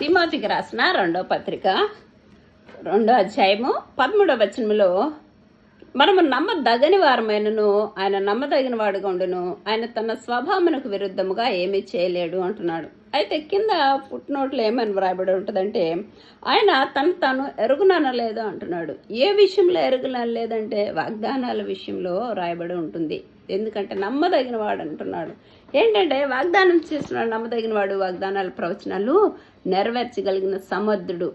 తిమోతికి రాసిన రెండో పత్రిక రెండో అధ్యాయము పదమూడవ వచనములో మనము నమ్మదగని వారమైనను ఆయన నమ్మదగిన వాడుగా ఉండును ఆయన తన స్వభావమునకు విరుద్ధముగా ఏమీ చేయలేడు అంటున్నాడు. అయితే కింద ఫుట్ ఏమని వ్రాయబడి ఉంటుందంటే ఆయన తను తాను ఎరుగుననలేదు అంటున్నాడు. ఏ విషయంలో ఎరుగునలేదంటే వాగ్దానాల విషయంలో రాయబడి ఉంటుంది. ఎందుకంటే నమ్మదగిన వాడు అంటున్నాడు. ఏంటంటే వాగ్దానం చేస్తున్నాడు నమ్మదగిన వాడు వాగ్దానాల ప్రవచనాలు నెరవేర్చగలిగిన సమర్థుడు.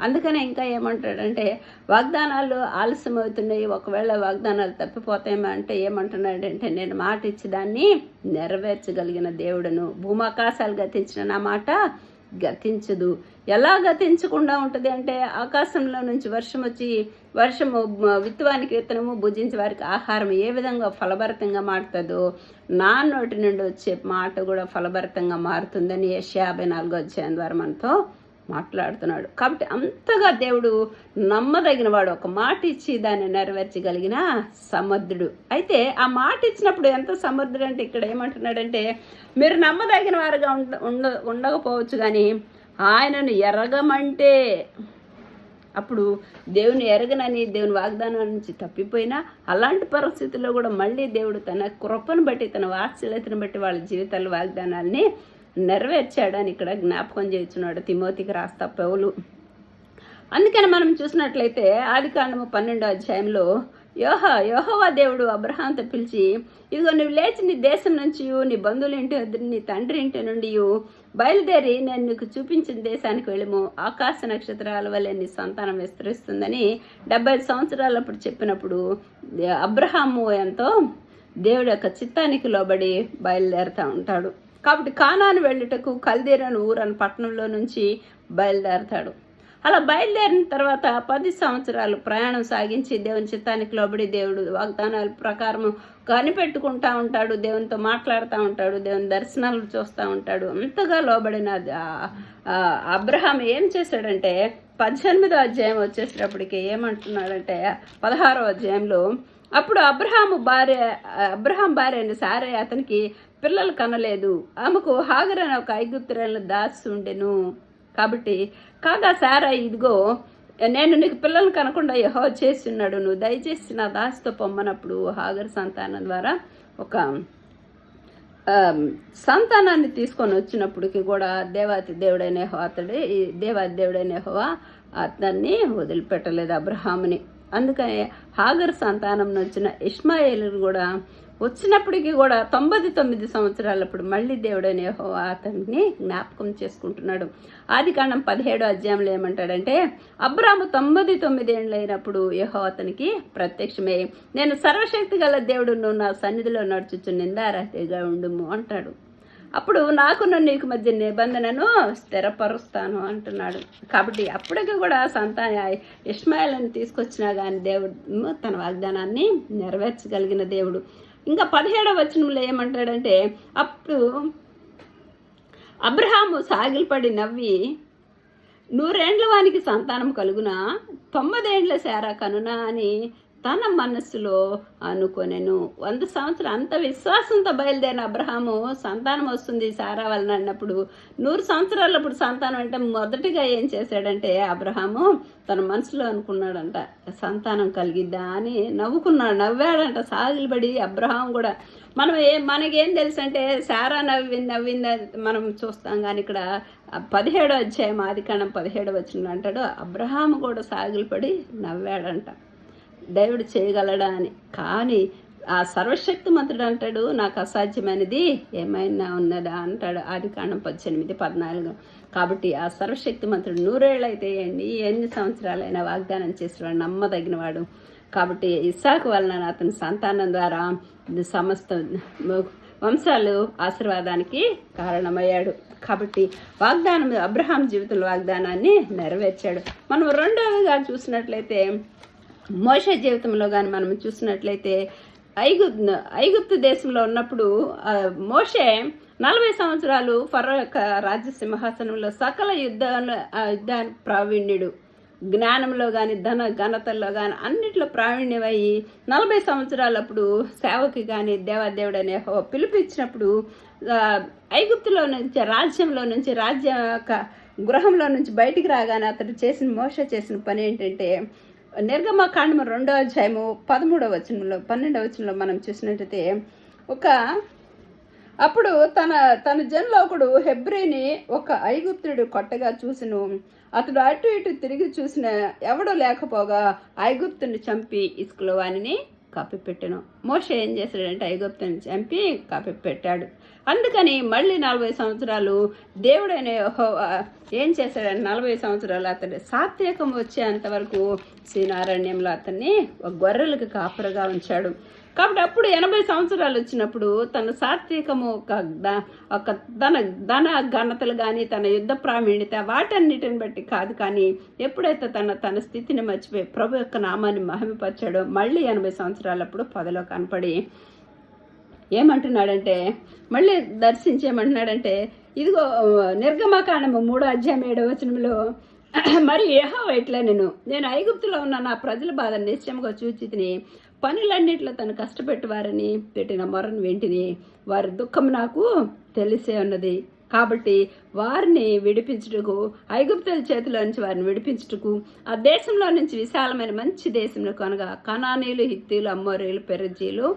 అందుకనే ఇంకా ఏమంటాడంటే వాగ్దానాలు ఆలస్యం అవుతున్నాయి ఒకవేళ వాగ్దానాలు తప్పిపోతాయేమో అంటే ఏమంటున్నాడంటే నేను మాట ఇచ్చి దాన్ని నెరవేర్చగలిగిన దేవుడను. భూమాకాశాలు గతించిన నా మాట గతించదు. ఎలా గతించకుండా ఉంటుంది అంటే ఆకాశంలో నుంచి వర్షం వచ్చి వర్షము మ- విత్తువానికి విత్తనము భుజించే వారికి ఆహారం ఏ విధంగా ఫలభరితంగా మారుతుందో నా నోటి నుండి వచ్చే మాట కూడా ఫలభరితంగా మారుతుందని యెషయా యాభై నాలుగో అధ్యాయం ద్వారా మనతో మాట్లాడుతున్నాడు. కాబట్టి అంతగా దేవుడు నమ్మదగిన వాడు ఒక మాట ఇచ్చి దాన్ని నెరవేర్చగలిగిన సమర్థుడు. అయితే ఆ మాట ఇచ్చినప్పుడు ఎంత సమర్థుడు అంటే ఇక్కడ ఏమంటున్నాడంటే మీరు నమ్మదగిన వారుగా ఉండ ఉండ ఉండకపోవచ్చు కానీ ఆయనను ఎరగమంటే. అప్పుడు దేవుని ఎరగనని దేవుని వాగ్దానం నుంచి తప్పిపోయినా అలాంటి పరిస్థితుల్లో కూడా మళ్ళీ దేవుడు తన కృపను బట్టి తన వాత్సల్యతను బట్టి వాళ్ళ జీవితాల వాగ్దానాల్ని నెరవేర్చాడని ఇక్కడ జ్ఞాపకం చేస్తున్నాడు తిమోతికి రాస్తా పౌలు. అందుకని మనం చూసినట్లయితే ఆది కాండము పన్నెండో అధ్యాయంలో యోహ యోహోవా దేవుడు అబ్రహాంతో పిలిచి ఇదిగో నువ్వు లేచి నీ దేశం నుంచి నీ బంధువుల ఇంటి వద్ద నీ తండ్రి ఇంటి నుండి బయలుదేరి నేను నీకు చూపించిన దేశానికి వెళ్ళము. ఆకాశ నక్షత్రాల వల్లే నీ సంతానం విస్తరిస్తుందని డెబ్బై సంవత్సరాలప్పుడు చెప్పినప్పుడు అబ్రహాము ఎంతో దేవుడు యొక్క చిత్తానికి లోబడి బయలుదేరుతూ ఉంటాడు. కాబట్టి కానాను వెళ్ళుటకు కల్దీరను ఊరని పట్టణంలో నుంచి బయలుదేరతాడు. అలా బయలుదేరిన తర్వాత పది సంవత్సరాలు ప్రయాణం సాగించి దేవుని చిత్తానికి లోబడి దేవుడు వాగ్దానాల ప్రకారం కనిపెట్టుకుంటా ఉంటాడు దేవునితో మాట్లాడుతూ ఉంటాడు దేవుని దర్శనాలు చూస్తూ ఉంటాడు. అంతగా లోబడిన అబ్రహాం ఏం చేశాడంటే పద్దెనిమిదో అధ్యాయం వచ్చేసేటప్పటికి ఏమంటున్నాడంటే పదహారో అధ్యాయంలో అప్పుడు అబ్రహాము భార్య అబ్రహాం భార్య అయిన సారే అతనికి పిల్లలు కనలేదు. ఆమెకు హాగర్ అనే ఒక ఐగుప్తురాలను దాసి ఉండెను కాబట్టి కాగా సారా ఇదిగో నేను నీకు పిల్లలు కనకుండా యహో చేస్తున్నాడు నువ్వు దయచేసి నా దాసితో పొమ్మనప్పుడు హాగర్ సంతానం ద్వారా ఒక సంతానాన్ని తీసుకొని వచ్చినప్పటికి కూడా దేవాతి దేవుడైన హో అతడే దేవాతి దేవుడైన యెహోవా అతన్ని వదిలిపెట్టలేదు అబ్రహాముని. అందుకని హాగర్ సంతానం వచ్చిన ఇష్మాయిలు కూడా వచ్చినప్పటికీ కూడా తొంభై తొమ్మిది సంవత్సరాలప్పుడు మళ్ళీ దేవుడైన యెహోవా అతన్ని జ్ఞాపకం చేసుకుంటున్నాడు. ఆది కాండం పదిహేడు అధ్యాయంలో ఏమంటాడంటే అబ్రాము తొంభై తొమ్మిది ఏళ్ళైనప్పుడు అయినప్పుడు అతనికి ప్రత్యక్షమే నేను సర్వశక్తి గల దేవుడు నువ్వు నా సన్నిధిలో నడుచుచు నిందారహితగా ఉండుము అంటాడు. అప్పుడు నాకున్న నీకు మధ్య నిబంధనను స్థిరపరుస్తాను అంటున్నాడు. కాబట్టి అప్పటికి కూడా సంతాన ఇస్మాయిల్ని తీసుకొచ్చినా కానీ దేవుడు తన వాగ్దానాన్ని నెరవేర్చగలిగిన దేవుడు. ఇంకా పదిహేడవ వచనంలో ఏమంటాడంటే అప్పుడు అబ్రహాము సాగిలపడి నవ్వి నూరేండ్ల వానికి సంతానం కలుగునా? తొమ్మిదేండ్ల శారా కనునా? అని తన మనస్సులో అనుకొనెను. వంద సంవత్సరాలు అంత విశ్వాసంతో బయలుదేరిన అబ్రహాము సంతానం వస్తుంది సారా వలన అన్నప్పుడు నూరు సంవత్సరాలప్పుడు సంతానం అంటే మొదటిగా ఏం చేశాడంటే అబ్రహాము తన మనసులో అనుకున్నాడంట సంతానం కలిగిద్దా అని నవ్వుకున్నాడు నవ్వాడంట సాగిలబడి అబ్రహాం కూడా. మనం ఏ మనకేం తెలుసు అంటే సారా నవ్వి నవ్వింది మనం చూస్తాం కానీ ఇక్కడ పదిహేడో అధ్యాయం ఆదికాండం పదిహేడో వచ్చిన అంటాడు అబ్రహాము కూడా సాగిలపడి నవ్వాడంట. దేవుడు చేయగలడా అని. కానీ ఆ సర్వశక్తి మంత్రుడు అంటాడు నాకు అసాధ్యమైనది ఏమైనా ఉన్నదా? అంటాడు ఆది కాండం పద్దెనిమిది పద్నాలుగు. కాబట్టి ఆ సర్వశక్తి మంత్రుడు నూరేళ్ళు అయితే ఎన్ని ఎన్ని సంవత్సరాలైనా వాగ్దానం చేసేవాడు నమ్మదగినవాడు. కాబట్టి ఇస్సాకు వలన అతని సంతానం ద్వారా సమస్త వంశాలు ఆశీర్వాదానికి కారణమయ్యాడు. కాబట్టి వాగ్దానం అబ్రహాం జీవితంలో వాగ్దానాన్ని నెరవేర్చాడు. మనం రెండవగా చూసినట్లయితే మోష జీవితంలో కానీ మనం చూసినట్లయితే ఐగుప్ ఐగుప్తు దేశంలో ఉన్నప్పుడు మోషే నలభై సంవత్సరాలు ఫరో యొక్క రాజ్య సింహాసనంలో సకల యుద్ధ ఆ, యుద్ధ ప్రావీణ్యుడు. జ్ఞానంలో కానీ ధన ఘనతల్లో కానీ అన్నిట్లో ప్రావీణ్యమయ్యి నలభై సంవత్సరాలప్పుడు సేవకి కానీ దేవాదేవుడనే అనే పిలిపించినప్పుడు ఐగుప్తులో నుంచి రాజ్యంలో నుంచి రాజ్య యొక్క గృహంలో నుంచి బయటికి రాగానే అతడు చేసిన మోస చేసిన పని ఏంటంటే నిర్గమకాండము రెండో అధ్యాయము పదమూడవ వచనంలో పన్నెండవ వచనంలో మనం చూసినట్టయితే ఒక అప్పుడు తన తన జన్లోకుడు ఒకడు హెబ్రిని ఒక ఐగుప్తుడు కొట్టగా చూసిను. అతడు అటు ఇటు తిరిగి చూసిన ఎవడో లేకపోగా ఐగుప్తుని చంపి ఇసుకలో వానిని కప్పిపెట్టెను మోష ఏం చేశాడంటే ఐగుప్తుని చంపి కప్పిపెట్టాడు అందుకని మళ్ళీ నలభై సంవత్సరాలు దేవుడైన ఏం చేశాడని నలభై సంవత్సరాలు అతడు సాత్వికం వచ్చేంత వరకు శ్రీనారాయణ్యంలో అతన్ని ఒక గొర్రెలకు కాపరగా ఉంచాడు. కాబట్టి అప్పుడు ఎనభై సంవత్సరాలు వచ్చినప్పుడు తన సాత్వికము ఒక ఒక ధన ధన ఘనతలు కానీ తన యుద్ధ ప్రావీణ్యత వాటన్నిటిని బట్టి కాదు కానీ ఎప్పుడైతే తన తన స్థితిని మర్చిపోయి ప్రభు యొక్క నామాన్ని మహిమపరిచాడో మళ్ళీ ఎనభై సంవత్సరాలప్పుడు పదలో కనపడి ఏమంటున్నాడంటే మళ్ళీ దర్శించేమంటున్నాడంటే ఇదిగో నిర్గమకాండము మూడో అధ్యాయం ఏడో వచనంలో మరి ఏహో ఇట్లా నేను నేను ఐగుప్తులో ఉన్న నా ప్రజల బాధ నిశ్చయంగా చూచి తిని పనులన్నిట్లో తను కష్టపెట్టివారని పెట్టిన మొరను వెంటిని వారి దుఃఖం నాకు తెలిసే ఉన్నది. కాబట్టి వారిని విడిపించుటకు ఐగుప్తుల చేతిలో నుంచి వారిని విడిపించుటకు ఆ దేశంలో నుంచి విశాలమైన మంచి దేశంలో కొనగా కనానీలు హిత్తీలు అమ్మోరీలు పెరజీలు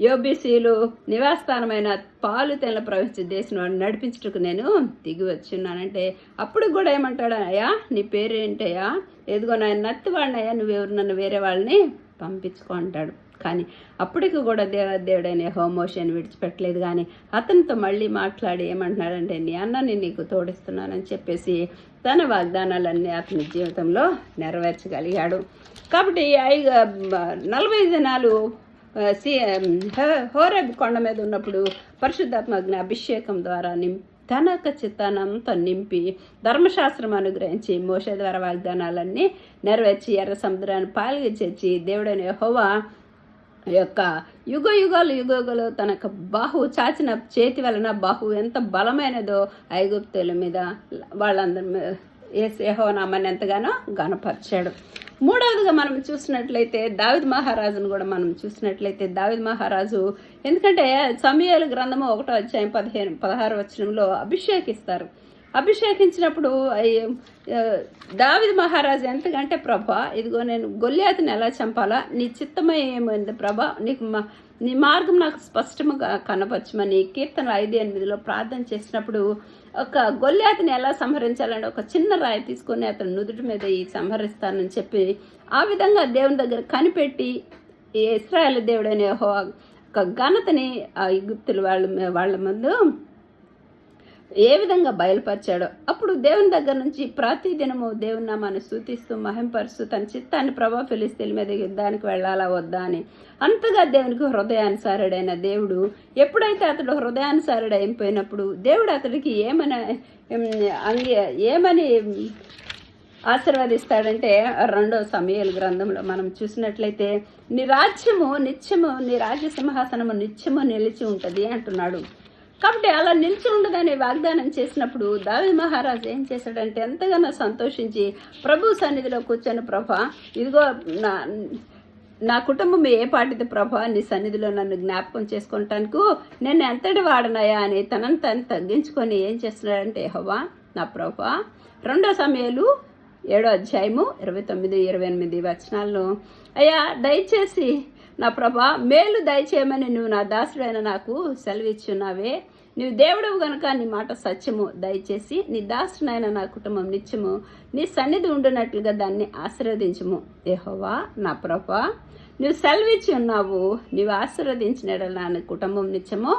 యోబిసీలు నివాసస్థానమైన పాలు తెల్ల దేశం వాడిని నడిపించుటకు నేను దిగి వచ్చున్నానంటే అప్పుడు కూడా ఏమంటాడు అయ్యా? నీ పేరేంటయ్యా? ఎదుగో నాయన నత్తివాడినయ్యా నువ్వెవరు? నన్ను వేరే వాళ్ళని పంపించుకో అంటాడు. కానీ అప్పటికి కూడా దేవ దేవుడైన హోమోషన్ విడిచిపెట్టలేదు. కానీ అతనితో మళ్ళీ మాట్లాడి ఏమంటున్నాడంటే నీ అన్నని నీకు తోడిస్తున్నానని చెప్పేసి తన వాగ్దానాలన్నీ అతని జీవితంలో నెరవేర్చగలిగాడు. కాబట్టి ఐదు నలభై దినాలు హోరేబ్ కొండ మీద ఉన్నప్పుడు పరిశుద్ధాత్మజ్ఞ అభిషేకం ద్వారా నిం తన యొక్క చిత్తానంతా నింపి ధర్మశాస్త్రం అనుగ్రహించి మోసే ద్వారా వాగ్దానాలన్నీ నెరవేర్చి ఎర్ర సముద్రాన్ని పాలుగా చేర్చి దేవుడైన హోవా యొక్క యుగ యుగాలు యుగలు తన యొక్క బాహు చాచిన చేతి వలన బాహు ఎంత బలమైనదో ఐగుప్తుల మీద వాళ్ళందరి మీద సేహో నామాన్ని ఎంతగానో గనపరిచాడు మూడవదిగా మనం చూసినట్లయితే దావిద్ మహారాజును కూడా మనం చూసినట్లయితే దావిద్ మహారాజు ఎందుకంటే సమయాల గ్రంథము ఒకటో అధ్యాయం పదిహేను పదహారు వచనంలో అభిషేకిస్తారు. అభిషేకించినప్పుడు దావిద్ మహారాజు ఎంతకంటే ప్రభా ఇదిగో నేను గొల్లియాతిని ఎలా చంపాలా? నీ చిత్తమై ఏమైంది ప్రభా? నీకు మా నీ మార్గం నాకు స్పష్టంగా కనపరచమని కీర్తన ఐదు ఎనిమిదిలో ప్రార్థన చేసినప్పుడు ఒక గొల్లియాతిని ఎలా సంహరించాలని ఒక చిన్న రాయి తీసుకొని అతను నుదుటి మీద ఈ సంహరిస్తానని చెప్పి ఆ విధంగా దేవుని దగ్గర కనిపెట్టి ఈ ఇస్రాయేల్ దేవుడైన యెహోవా ఒక ఘనతని ఆ గుప్తులు వాళ్ళ వాళ్ళ ముందు ఏ విధంగా బయలుపరిచాడో అప్పుడు దేవుని దగ్గర నుంచి ప్రతి దినము దేవుని నామాన్ని స్థుతిస్తూ మహింపరుస్తూ తన చిత్తాన్ని ప్రభా ఫిలిస్తీన్ మీద యుద్ధానికి వెళ్ళాలా వద్దా అని అంతగా దేవునికి హృదయానుసారుడైన దేవుడు ఎప్పుడైతే అతడు హృదయానుసారుడు అయిపోయినప్పుడు దేవుడు అతడికి ఏమని అంగి అంగీ ఏమని ఆశీర్వదిస్తాడంటే రెండో సమయాల గ్రంథంలో మనం చూసినట్లయితే నీ రాజ్యము నిత్యము నీ రాజ్య సింహాసనము నిత్యము నిలిచి ఉంటుంది అంటున్నాడు. కాబట్టి అలా నిలిచి ఉండదని వాగ్దానం చేసినప్పుడు దావి మహారాజు ఏం చేశాడంటే ఎంతగానో సంతోషించి ప్రభు సన్నిధిలో కూర్చొని ప్రభా ఇదిగో నా నా కుటుంబం ఏ పాటిది ప్రభా? నీ సన్నిధిలో నన్ను జ్ఞాపకం చేసుకుంటానుకు? నేను ఎంతటి వాడనయా అని తనను తను తగ్గించుకొని ఏం చేస్తున్నాడంటే హవా నా ప్రభా. రెండో సమయాలు ఏడో అధ్యాయము ఇరవై తొమ్మిది ఇరవై ఎనిమిది వచనాల్లో అయ్యా దయచేసి నా ప్రభా మేలు దయచేయమని నువ్వు నా దాసుడైన నాకు సెలవిచ్చున్నావే. నీవు దేవుడవు గనుక నీ మాట సత్యము. దయచేసి నీ దాసునైన నా కుటుంబం నిత్యము నీ సన్నిధి ఉండునట్లుగా దాన్ని ఆశీర్వదించము. ఏహోవా నా ప్రభా నువ్వు సెలవిచ్చి ఉన్నావు నీవు ఆశీర్వదించిన నా కుటుంబం నిత్యము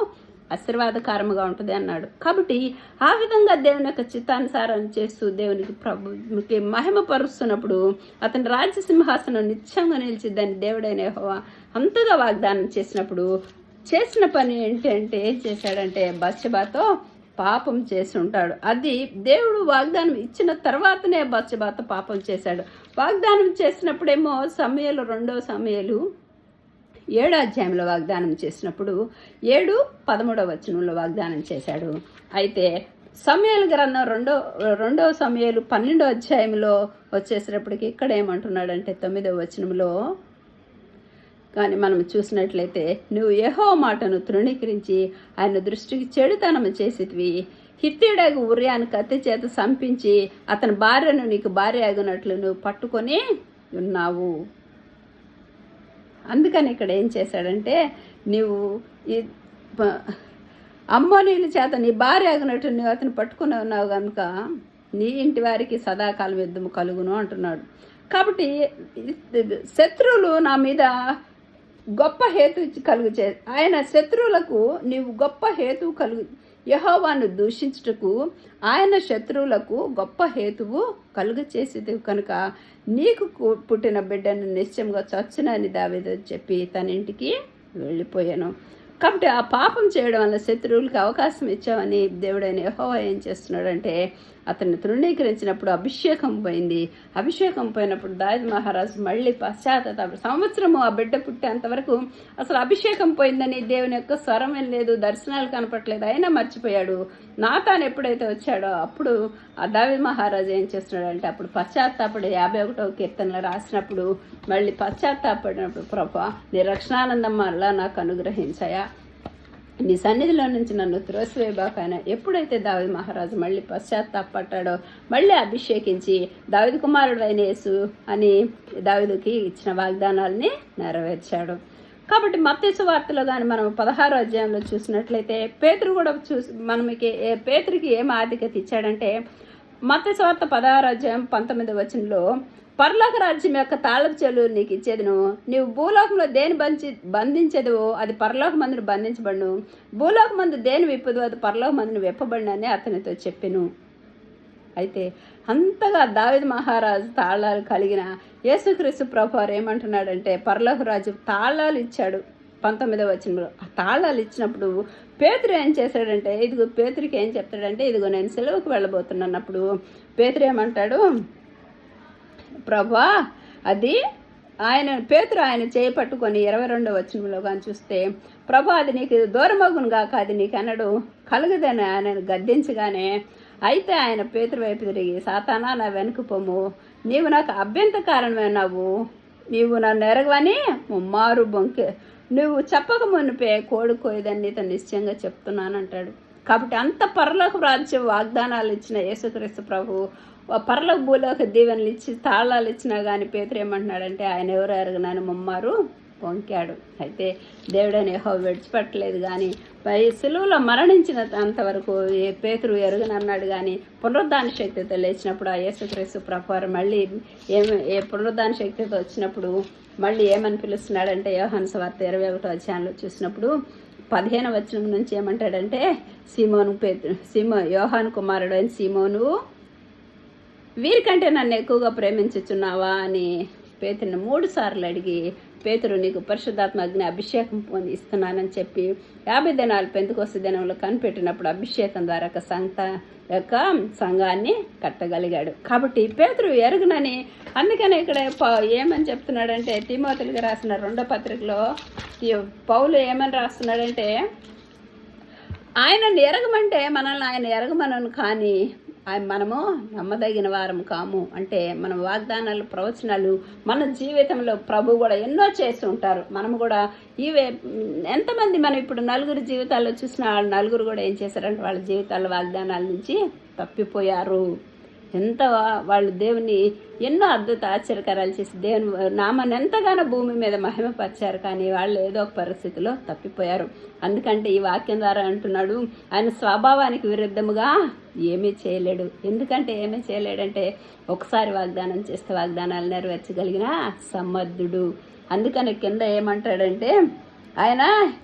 ఆశీర్వాదకరముగా ఉంటుంది అన్నాడు. కాబట్టి ఆ విధంగా దేవుని యొక్క చిత్తానుసారం చేస్తూ దేవునికి ప్రభుకి మహిమ పరుస్తున్నప్పుడు అతని రాజ్య సింహాసనం నిత్యంగా నిలిచిద్దని దేవుడైన అంతగా వాగ్దానం చేసినప్పుడు చేసిన పని ఏంటంటే ఏం చేశాడంటే బత్సబాతో పాపం చేసి ఉంటాడు. అది దేవుడు వాగ్దానం ఇచ్చిన తర్వాతనే బత్సబాత పాపం చేశాడు. వాగ్దానం చేసినప్పుడేమో సమయాలు రెండో సమయాలు ఏడో అధ్యాయంలో వాగ్దానం చేసినప్పుడు ఏడు పదమూడవ వచనంలో వాగ్దానం చేశాడు. అయితే సమయాలు గ్రంథం రెండో రెండో సమయాలు పన్నెండో అధ్యాయంలో వచ్చేసినప్పటికి ఇక్కడ ఏమంటున్నాడంటే తొమ్మిదవ వచనంలో కానీ మనం చూసినట్లయితే నువ్వు యహో మాటను తృణీకరించి ఆయన దృష్టికి చెడుతనం చేసేవి హిత్తిడగు ఉర్యాను కత్తి చేత సంపించి అతని భార్యను నీకు భార్య అగినట్లు నువ్వు పట్టుకొని ఉన్నావు. అందుకని ఇక్కడ ఏం చేశాడంటే నీవు ఈ ప- అమ్మోనీల చేత నీ భార్య ఆగినట్టు నువ్వు అతను పట్టుకుని ఉన్నావు కనుక నీ ఇంటి వారికి సదాకాలం యుద్ధము కలుగును అంటున్నాడు. కాబట్టి శత్రువులు నా మీద గొప్ప హేతు కలుగు చే ఆయన శత్రువులకు నీవు గొప్ప హేతు కలుగు యహోవాను దూషించుటకు ఆయన శత్రువులకు గొప్ప హేతువు కలుగు చేసేది కనుక నీకు పుట్టిన బిడ్డను నిశ్చయంగా చచ్చునని దావేదో చెప్పి తన ఇంటికి వెళ్ళిపోయాను. కాబట్టి ఆ పాపం చేయడం వల్ల శత్రువులకు అవకాశం ఇచ్చామని దేవుడైన యహోవా ఏం చేస్తున్నాడంటే అతన్ని తృణీకరించినప్పుడు అభిషేకం పోయింది. అభిషేకం పోయినప్పుడు దాది మహారాజు మళ్ళీ పశ్చాత్తాప సంవత్సరము ఆ బిడ్డ పుట్టేంత వరకు అసలు అభిషేకం పోయిందని దేవుని యొక్క స్వరం లేదు దర్శనాలు కనపట్లేదు అయినా మర్చిపోయాడు. నాతాను ఎప్పుడైతే వచ్చాడో అప్పుడు ఆ దావి మహారాజు ఏం చేస్తున్నాడంటే అప్పుడు పశ్చాత్తాపడి యాభై ఒకటో కీర్తనలు రాసినప్పుడు మళ్ళీ పశ్చాత్తాపడినప్పుడు ప్రభా నీ రక్షణానందం వల్ల నాకు అనుగ్రహించాయా నీ సన్నిధిలో నుంచి నన్ను త్రోసివేయబాకాన ఎప్పుడైతే దావిద మహారాజు మళ్ళీ పశ్చాత్తాపడ్డాడో మళ్ళీ అభిషేకించి దావిది కుమారుడు అయిన యేసు అని దావిదుకి ఇచ్చిన వాగ్దానాల్ని నెరవేర్చాడు. కాబట్టి మత్స్సు వార్తలో కానీ మనం పదహారో అధ్యాయంలో చూసినట్లయితే పేతురు కూడా చూసి మనకి ఏ- పేతురికి ఏం ఆధిక్యత ఇచ్చాడంటే మత్స్సు వార్త పదహారో అధ్యాయం పంతొమ్మిది వచనంలో పరలోక రాజ్యం యొక్క తాళపు చెలు నీకు ఇచ్చేదిను. నీవు భూలోకంలో దేని బంచి బంధించదువో? అది పరలోక మందును బంధించబడును. భూలోక మందు దేని విప్పదు అది పరలోక మందును విప్పబడిన అని అతనితో చెప్పెను. అయితే అంతగా దావిద మహారాజు తాళాలు కలిగిన యేసుక్రీస్తు ప్రభు వారు ఏమంటున్నాడంటే పరలోక రాజు తాళాలు ఇచ్చాడు. పంతొమ్మిదవ వచనంలో ఆ తాళాలు ఇచ్చినప్పుడు పేతురు ఏం చేశాడంటే ఇదిగో పేతురికి ఏం చెప్తాడంటే ఇదిగో నేను సెలవుకు వెళ్ళబోతున్నప్పుడు పేతురు ఏమంటాడు ప్రభా అది ఆయన పేతురు ఆయన చేయి పట్టుకొని ఇరవై రెండో వచనంలో కానీ చూస్తే ప్రభా అది నీకు దూరమగును గాక అది నీకు అనడు కలుగుదని ఆయన గద్దించగానే అయితే ఆయన పేతురు వైపు తిరిగి సాతానా నా వెనుక పొమ్ము నీవు నాకు అభ్యంత కారణమైనావు నీవు నన్ను ఎరగవని ముమ్మారు బొంకె నువ్వు చెప్పక మునిపే కోడి కోయదని నీతో నిశ్చయంగా చెప్తున్నానంటాడు. కాబట్టి అంత పరలోక రాజ్యం వాగ్దానాలు ఇచ్చిన యేసుక్రీస్తు ప్రభు పరలోక భూలోక దీవెనలు ఇచ్చి తాళాలు ఇచ్చినా కానీ పేతురు ఏమంటున్నాడంటే ఆయన ఎవరు ఎరగనని ముమ్మారు పొంకాడు. అయితే దేవుడని హో విడిచిపెట్టలేదు కానీ పై సులువులో మరణించిన అంతవరకు ఏ పేతురు ఎరుగనన్నాడు కానీ పునరుద్ధాన శక్తితో లేచినప్పుడు ఆ యేసుక్రీస్తు ప్రభావం మళ్ళీ ఏమి ఏ పునరుద్ధాన శక్తితో వచ్చినప్పుడు మళ్ళీ ఏమని పిలుస్తున్నాడంటే యోహాను వార్త ఇరవై ఒకటో అధ్యాయంలో చూసినప్పుడు పదిహేను వచనం నుంచి ఏమంటాడంటే సీమోను పేతు సీమో యోహాన్ కుమారుడు అని సీమోను వీరికంటే నన్ను ఎక్కువగా ప్రేమించుచున్నావా అని పేతుని మూడు సార్లు అడిగి పేతురు నీకు పరిశుద్ధాత్మ అగ్ని అభిషేకం పొంది ఇస్తున్నానని చెప్పి యాభై దినాలు పెందుకొస్త దినంలో కనిపెట్టినప్పుడు అభిషేకం ద్వారా ఒక సంత యొక్క సంఘాన్ని కట్టగలిగాడు. కాబట్టి పేతురు ఎరుగునని అందుకని ఇక్కడ ప- ఏమని చెప్తున్నాడంటే తిమోతులకి రాసిన రెండో పత్రికలో ఈ పౌలు ఏమని రాస్తున్నాడంటే ఆయనను ఎరగమంటే మనల్ని ఆయన ఎరగమనను కానీ మనము నమ్మదగిన వారం కాము. అంటే మన వాగ్దానాలు ప్రవచనాలు మన జీవితంలో ప్రభు కూడా ఎన్నో చేస్తూ ఉంటారు. మనము కూడా ఇవే ఎంతమంది మనం ఇప్పుడు నలుగురు జీవితాల్లో చూసిన వాళ్ళు నలుగురు కూడా ఏం చేశారంటే వాళ్ళ జీవితాల వాగ్దానాల నుంచి తప్పిపోయారు. ఎంత వాళ్ళు దేవుని ఎన్నో అద్భుత ఆశ్చర్యకరాలు చేసి దేవుని నామాన్ని ఎంతగానో భూమి మీద మహిమపరిచారు. కానీ వాళ్ళు ఏదో ఒక పరిస్థితిలో తప్పిపోయారు. అందుకంటే ఈ వాక్యం ద్వారా అంటున్నాడు ఆయన స్వభావానికి విరుద్ధముగా ఏమీ చేయలేడు. ఎందుకంటే ఏమీ చేయలేడంటే ఒకసారి వాగ్దానం చేస్తే వాగ్దానాలు నెరవేర్చగలిగిన సమర్థుడు. అందుకని కింద ఏమంటాడంటే ఆయన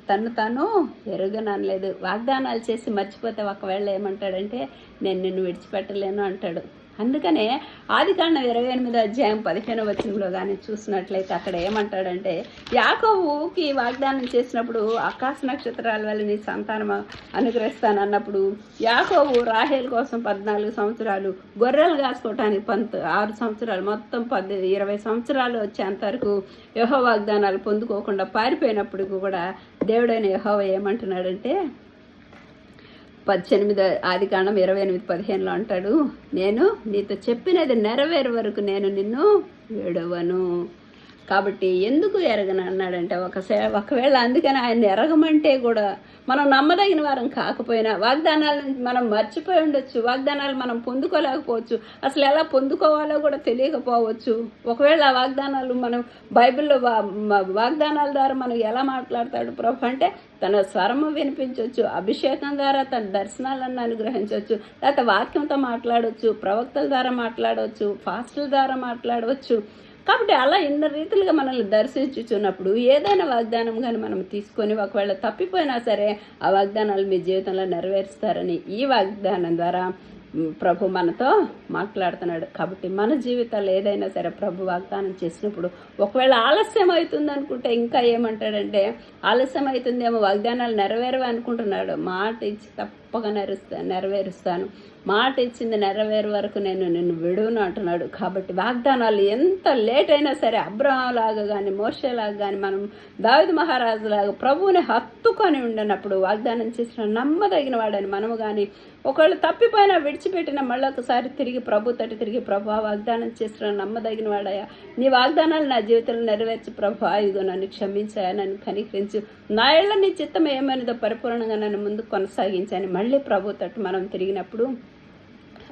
తను తను ఎరుగనలేదు వాగ్దానాలు చేసి మర్చిపోతే ఒకవేళ ఏమంటాడంటే నేను నిన్ను విడిచిపెట్టలేను అంటాడు. అందుకనే ఆదికాండం ఇరవై ఎనిమిది అధ్యాయం పదిహేను వచనంలో కానీ చూసినట్లయితే అక్కడ ఏమంటాడంటే యాకోబుకి వాగ్దానం చేసినప్పుడు ఆకాశ నక్షత్రాల వల్ల నీ సంతానం అనుగ్రహిస్తానన్నప్పుడు యాకోబు రాహేల్ కోసం పద్నాలుగు సంవత్సరాలు గొర్రెలు కాసుకోవటానికి పంత ఆరు సంవత్సరాలు మొత్తం పద్ ఇరవై సంవత్సరాలు వచ్చేంతవరకు యహో వాగ్దానాలు పొందుకోకుండా పారిపోయినప్పుడు కూడా దేవుడైన యహోవ ఏమంటున్నాడంటే పద్దెనిమిది ఆది కాండం ఇరవై ఎనిమిది పదిహేనులో అంటాడు నేను నీతో చెప్పినది నెరవేరు వరకు నేను నిన్ను విడవను. కాబట్టి ఎందుకు ఎరగను అన్నాడంటే ఒక ఒకవేళ అందుకని ఆయన ఎరగమంటే కూడా మనం నమ్మదగిన వారం కాకపోయినా వాగ్దానాలను మనం మర్చిపోయి ఉండొచ్చు వాగ్దానాలు మనం పొందుకోలేకపోవచ్చు అసలు ఎలా పొందుకోవాలో కూడా తెలియకపోవచ్చు. ఒకవేళ ఆ వాగ్దానాలు మనం బైబిల్లో వాగ్దానాల ద్వారా మనం ఎలా మాట్లాడతాడు ప్రభు అంటే తన స్వరము వినిపించవచ్చు అభిషేకం ద్వారా తన దర్శనాలను అనుగ్రహించవచ్చు లేకపోతే వాక్యంతో మాట్లాడవచ్చు ప్రవక్తల ద్వారా మాట్లాడవచ్చు ఫాస్టుల ద్వారా మాట్లాడవచ్చు కాబట్టి అలా ఎన్నో రీతిలుగా మనల్ని దర్శించుచున్నప్పుడు ఏదైనా వాగ్దానం కానీ మనం తీసుకొని ఒకవేళ తప్పిపోయినా సరే ఆ వాగ్దానాలు మీ జీవితంలో నెరవేరుస్తారని ఈ వాగ్దానం ద్వారా ప్రభు మనతో మాట్లాడుతున్నాడు. కాబట్టి మన జీవితాలు ఏదైనా సరే ప్రభు వాగ్దానం చేసినప్పుడు ఒకవేళ ఆలస్యం అవుతుంది అనుకుంటే ఇంకా ఏమంటాడంటే ఆలస్యం అవుతుందేమో వాగ్దానాలు నెరవేరవే అనుకుంటున్నాడు. మాట ఇచ్చి గొప్పగా నెరుస్తా నెరవేరుస్తాను. మాట ఇచ్చింది నెరవేరు వరకు నేను నిన్ను విడును అంటున్నాడు. కాబట్టి వాగ్దానాలు ఎంత లేట్ అయినా సరే అబ్రహంలాగా కానీ మోషేలాగా కానీ మనం దావిద మహారాజు లాగా ప్రభువుని హత్తుకొని ఉండినప్పుడు వాగ్దానం చేసిన నమ్మదగిన వాడని మనము కానీ ఒకళ్ళు తప్పిపోయినా విడిచిపెట్టిన మళ్ళీ ఒకసారి తిరిగి ప్రభు తటి తిరిగి ప్రభు వాగ్దానం చేసిన నమ్మదగిన వాడయా నీ వాగ్దానాలు నా జీవితంలో నెరవేర్చి ప్రభు ఇదిగో నన్ను క్షమించాయా నన్ను కనికరించు. నా ఏళ్ళ నీ చిత్తం ఏమైనదో పరిపూర్ణంగా నన్ను ముందు కొనసాగించాను మళ్ళీ ప్రభు తట్టు మనం తిరిగినప్పుడు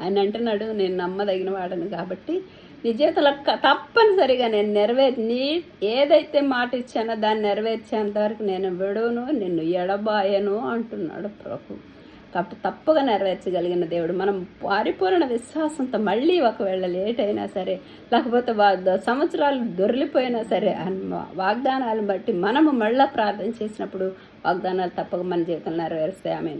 ఆయన అంటున్నాడు నేను నమ్మదగిన వాడను కాబట్టి నీ జీవితంలో తప్పనిసరిగా నేను నెరవేర్ నీ ఏదైతే మాట ఇచ్చానో దాన్ని నెరవేర్చేంత వరకు నేను విడును నిన్ను ఎడబాయను అంటున్నాడు ప్రభు. కాబట్టి తప్పగా నెరవేర్చగలిగిన దేవుడు. మనం పరిపూర్ణ విశ్వాసంతో మళ్ళీ ఒకవేళ లేట్ అయినా సరే లేకపోతే వా- సంవత్సరాలు దొరిలిపోయినా సరే వాగ్దానాలను బట్టి మనము మళ్ళీ ప్రార్థన చేసినప్పుడు వాగ్దానాలు తప్పక మన జీవితంలో నెరవేరుస్తాయి. ఆమె